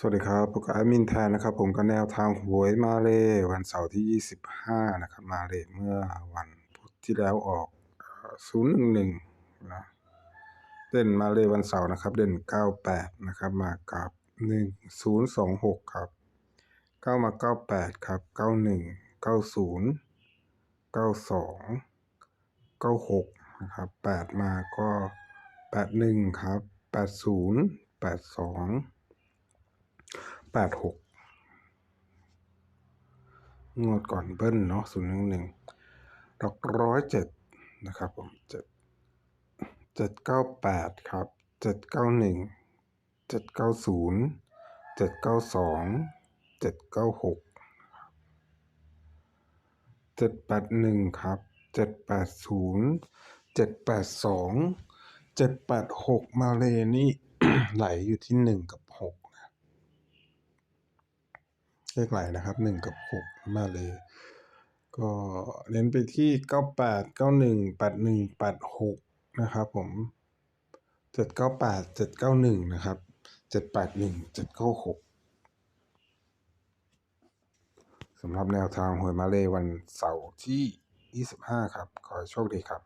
สวัสดีครับผมก็แอดมินแทนนะครับ ผมก็แนวทางหวยมาเลยวันเสาร์ที่ 25 นะครับ มาเลยเมื่อวันพุธที่แล้วออกเอ่อ011 นะเด่นมาเลยวันเสาร์นะครับ เด่น 98 นะครับ มากับ 1026 ครับเข้ามา 98 ครับ 91 90 92 96 นะครับ 8 มาก็ 81 ครับ 80 82 แปดหกงวดก่อนเบิ้ลเนาะศูนย์หนึ่งหนึ่งดอกร้อยเจ็ดนะครับผมเจ็ดเจ็ดเก้าแปดครับเจ็ดเก้าหนึ่งเจ็ดเก้าศูนย์เจ็ดเก้าสองเจ็ดเก้าหกเจ็ดแปดหนึ่งครับเจ็ดแปดศูนย์เจ็ดแปดสองเจ็ดแปดหกมาเลยนี่ไหลอยู่ที่หนึ่งกับหกนะ เลขไหลนะครับหนึ่งกับหกมาเลย ก็เน้นไปที่เก้าแปดเก้าหนึ่งแปดหนึ่งแปดหกนะครับผมเจ็ดเก้าแปดเจ็ดเก้าหนึ่งนะครับเจ็ดแปดหนึ่งเจ็ดเก้าหกสำหรับแนวทางหวยมาเลวันเสาร์ที่ยี่สิบห้าครับ ขอโชคดีครับ